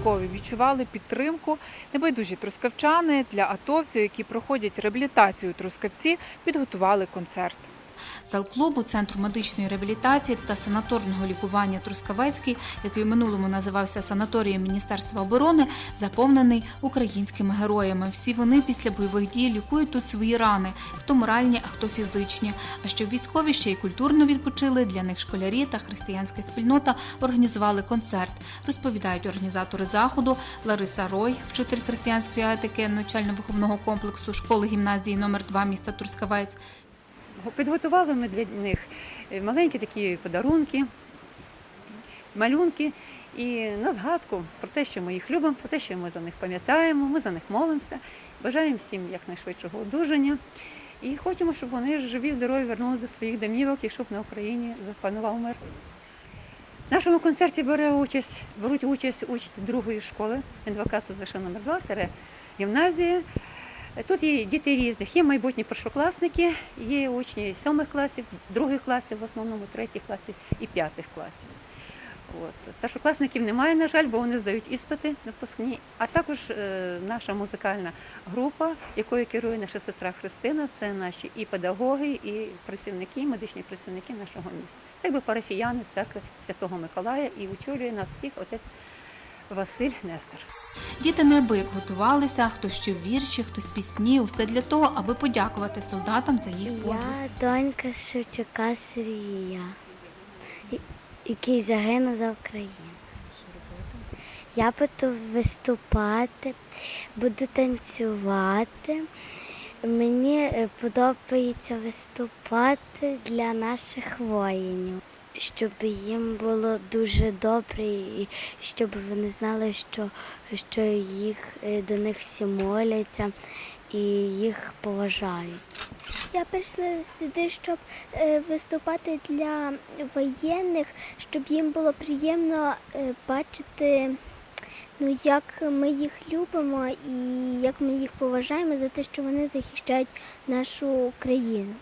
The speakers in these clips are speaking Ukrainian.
військові відчували підтримку. Небайдужі трускавчани для атовців, які проходять реабілітацію трускавці, підготували концерт. Зал клубу Центру медичної реабілітації та санаторного лікування Трускавецький, який в минулому називався санаторієм Міністерства оборони, заповнений українськими героями. Всі вони після бойових дій лікують тут свої рани, хто моральні, а хто фізичні. А щоб військові ще й культурно відпочили, для них школярі та християнська спільнота організували концерт. Розповідають організатори заходу Лариса Рой, вчитель християнської етики навчально-виховного комплексу школи гімназії номер 2 міста Трускавець. Підготували ми для них е, маленькі такі подарунки, малюнки і на згадку про те, що ми їх любимо, про те, що ми за них пам'ятаємо, ми за них молимося. Бажаємо всім якнайшвидшого одужання. І хочемо, щоб вони живі, здорові вернулися до своїх домівок і щоб на Україні запанував мир. В нашому концерті бере участь, беруть участь учні другої школи НВК СЗШ номер 2 тире гімназії. Тут є діти різних, є майбутні першокласники, є учні сьомих класів, других класів, в основному третіх класів і п'ятих класів. От. Старшокласників немає, на жаль, бо вони здають іспити випускні. А також е, наша музикальна група, якою керує наша сестра Христина, це наші і педагоги, і працівники, і медичні працівники нашого міста. Так би парафіяни церкви Святого Миколая і очолює нас всіх отець Василь Нестор. Діти неабияк готувалися, хтось ще вірші, хтось пісні, усе для того, аби подякувати солдатам за їх подвиг. Я донька Шевчука Сергія, який загинув за Україну. Я буду виступати, буду танцювати. Мені е, подобається виступати для наших воїнів, щоб їм було дуже добре і щоб вони знали, що, що їх е, до них всі моляться і їх поважають. Я прийшла сюди, щоб е, виступати для воєнних, щоб їм було приємно е, бачити, ну, як ми їх любимо і як ми їх поважаємо за те, що вони захищають нашу країну.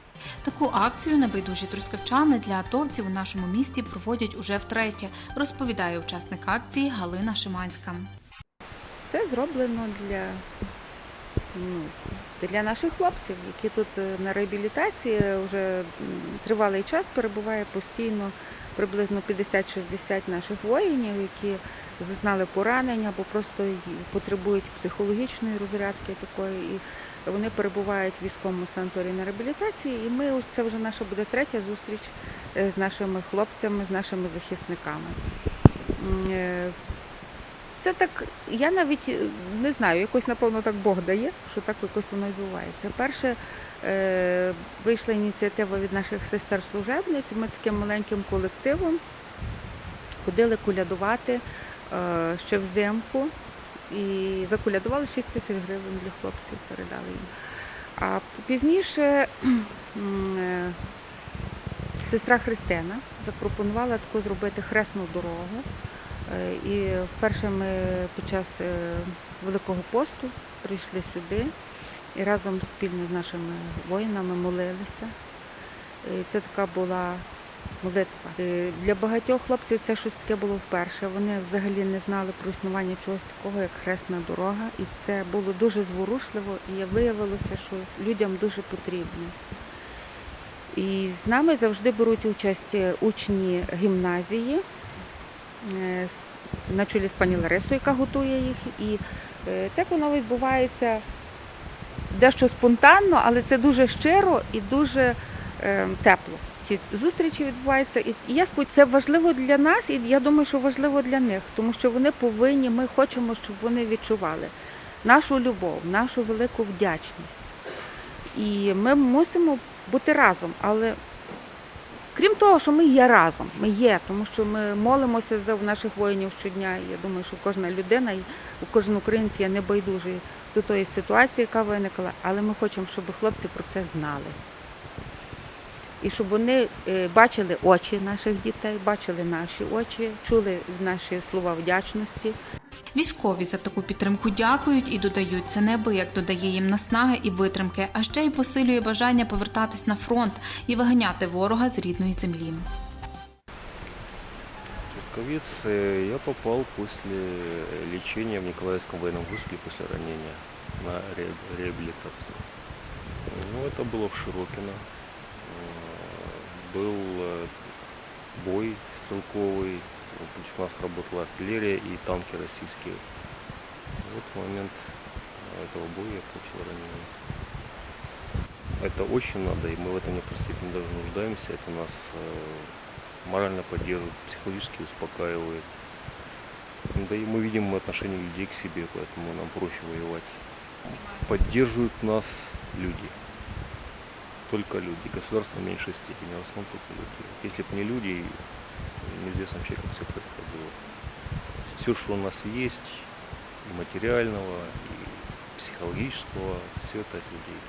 Таку акцію небайдужі трускавчани для атовців у нашому місті проводять уже втретє, розповідає учасник акції Галина Шиманська. Це зроблено для, ну, для наших хлопців, які тут е, на реабілітації вже тривалий час перебуває постійно приблизно 50-60 наших воїнів, які зазнали поранення або просто потребують психологічної розрядки такої. Вони перебувають в військовому санаторії на реабілітації. І ми це вже наша буде третя зустріч е, з нашими хлопцями, з нашими захисниками. Е, це так, я навіть е, не знаю, якось, напевно, так Бог дає, що так якось воно відбувається. Перше, е, вийшла ініціатива від наших сестер-служебниць, ми таким маленьким колективом ходили кулядувати е, ще взимку і закулядували 6 тисяч гривень для хлопців, передали їм. А пізніше е, сестра Христина запропонувала таку зробити хресну дорогу. Е, І вперше ми під час е, Великого посту прийшли сюди і разом спільно з нашими воїнами молилися. І це така була молитва. Е, Для багатьох хлопців це щось таке було вперше. Вони взагалі не знали про існування чогось такого, як хресна дорога. І це було дуже зворушливо і виявилося, що людям дуже потрібно. І з нами завжди беруть участь е, учні гімназії е, на чолі з пані Ларисою, яка готує їх. І так воно відбувається дещо спонтанно, але це дуже щиро і дуже тепло. Ці зустрічі відбуваються. І я сподіваюся, це важливо для нас, і я думаю, що важливо для них, тому що вони повинні, ми хочемо, щоб вони відчували нашу любов, нашу велику вдячність. І ми мусимо бути разом, але Крім того, що ми є разом, ми є, тому що ми молимося за наших воїнів щодня. І я думаю, що кожна людина кожен українець є небайдужий до тої ситуації, яка виникла, але ми хочемо, щоб хлопці про це знали І щоб вони е, бачили очі наших дітей, бачили наші очі, чули наші слова вдячності. Військові за таку підтримку дякують і додають це неабияк додає їм наснаги і витримки, а ще й посилює бажання повертатись на фронт і виганяти ворога з рідної землі. Трусковец э, я попал после лечения в Николаевском военном госпитале после ранения на ре- реабилитацию. Ну, это было в Широкино. Э, Был э, бой стрелковый, нас работала артиллерия и танки российские. Вот момент этого боя я получил ранение. Это очень надо, и мы в этом степени даже нуждаемся. Это нас э, морально поддерживает, психологически успокаивает. Да и мы видим отношение людей к себе, поэтому нам проще воевать. Поддерживают нас люди. Только люди. Государство в меньшей степени, в основном только люди. Если бы не люди, неизвестно вообще, как все происходило. Все, что у нас есть, и материального, и психологического, все это от людей.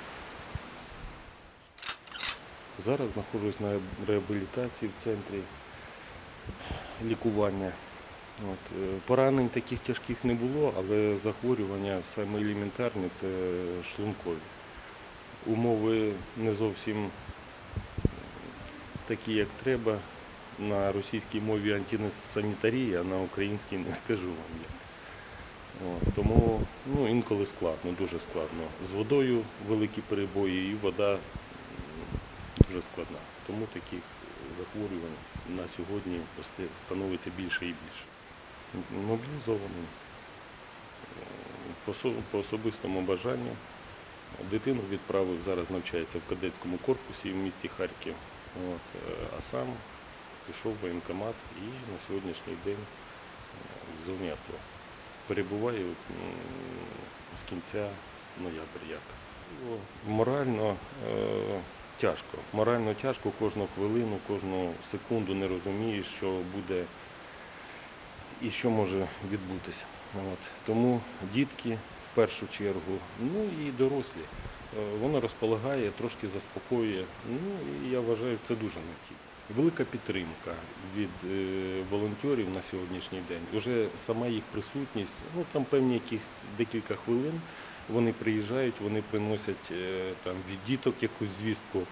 Зараз знаходжусь на реабілітації в центрі лікування. От, е, поранень таких тяжких не було, але захворювання саме елементарні це шлункові. Умови не зовсім такі, як треба. На російській мові антисанітарія, а на українській не скажу вам як. От, тому ну, інколи складно, дуже складно. З водою великі перебої і вода дуже складна. Тому таких захворювань на сьогодні становиться більше і більше. Мобілізований по особистому бажанню. Дитину відправив, зараз навчається в кадетському корпусі в місті Харків. От, е, а сам пішов в воєнкомат і на сьогоднішній день е, АТО. Перебуває з кінця ноября. як. Ну, Морально е, тяжко. Морально тяжко кожну хвилину, кожну секунду не розумієш, що буде і що може відбутися. От. Тому дітки в першу чергу, ну і дорослі. Е, Воно розполагає, трошки заспокоює. Ну і я вважаю, це дуже необхідно. Велика підтримка від е, волонтерів на сьогоднішній день. Уже сама їх присутність, ну там певні якісь декілька хвилин. Вони приїжджають, вони приносять е, там від діток якусь звістку.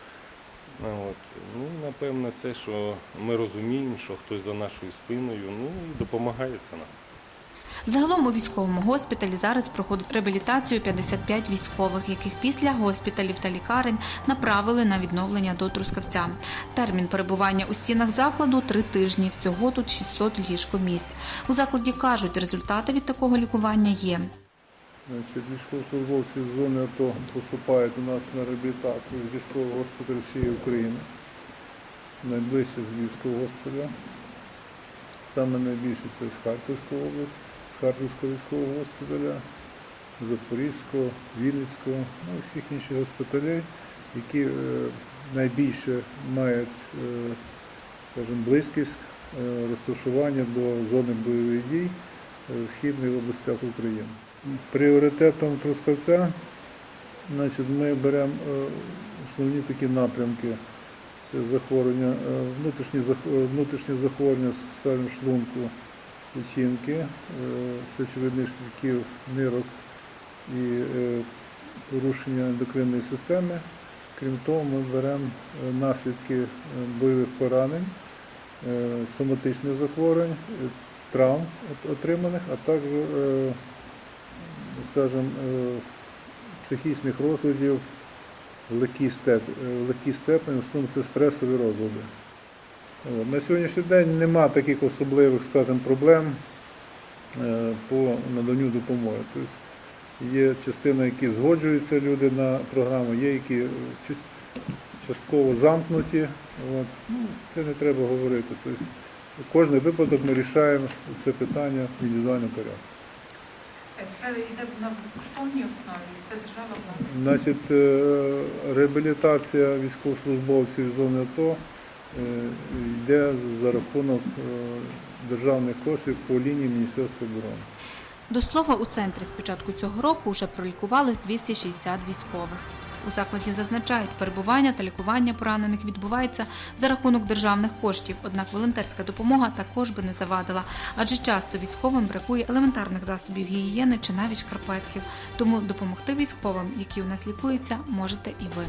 А От. Ну, напевно, це, що ми розуміємо, що хтось за нашою спиною, ну і допомагає це нам. Загалом у військовому госпіталі зараз проходить реабілітацію 55 військових, яких після госпіталів та лікарень направили на відновлення до Трускавця. Термін перебування у стінах закладу три тижні. Всього тут 600 ліжкомісць. У закладі кажуть, результати від такого лікування є. Військовослужбовці з зони АТО поступають у нас на реабілітацію з військового госпіталю всієї України. Найближче з Львівського госпіталя. Саме найбільше це з Харківської області, Харківського військового госпіталя, Запорізького, Вінницького, ну і всіх інших госпіталей, які е, найбільше мають, е, скажімо, близькість е, розташування до зони бойових дій в східних областях України. Пріоритетом Трускавця значить, ми беремо основні такі напрямки. Це захворювання, внутрішні, зах- внутрішні захворювання, скажімо, шлунку, печінки, е, сечовидних шляхів, нирок і е, порушення ендокринної системи. Крім того, ми беремо е, наслідки бойових поранень, соматичних захворювань, травм отриманих, а також скажімо, психічних розладів в легкій в легкій степені, в основному це стресові розлади. На сьогоднішній день нема таких особливих, скажімо, проблем е, по наданню допомоги. Тобто є частина, які згоджуються люди на програму, є які частково замкнуті. От. Ну, це не треба говорити. Тобто, кожний випадок ми рішаємо це питання в індивідуальному порядку. Це йде на безкоштовній основі. Це держава Значить, е, реабілітація військовослужбовців зони АТО йде за рахунок е, державних коштів по лінії Міністерства оборони. До слова, у центрі з початку цього року вже пролікувалось 260 військових. У закладі зазначають, перебування та лікування поранених відбувається за рахунок державних коштів. Однак волонтерська допомога також би не завадила, адже часто військовим бракує елементарних засобів гігієни чи навіть шкарпетків. Тому допомогти військовим, які у нас лікуються, можете і ви.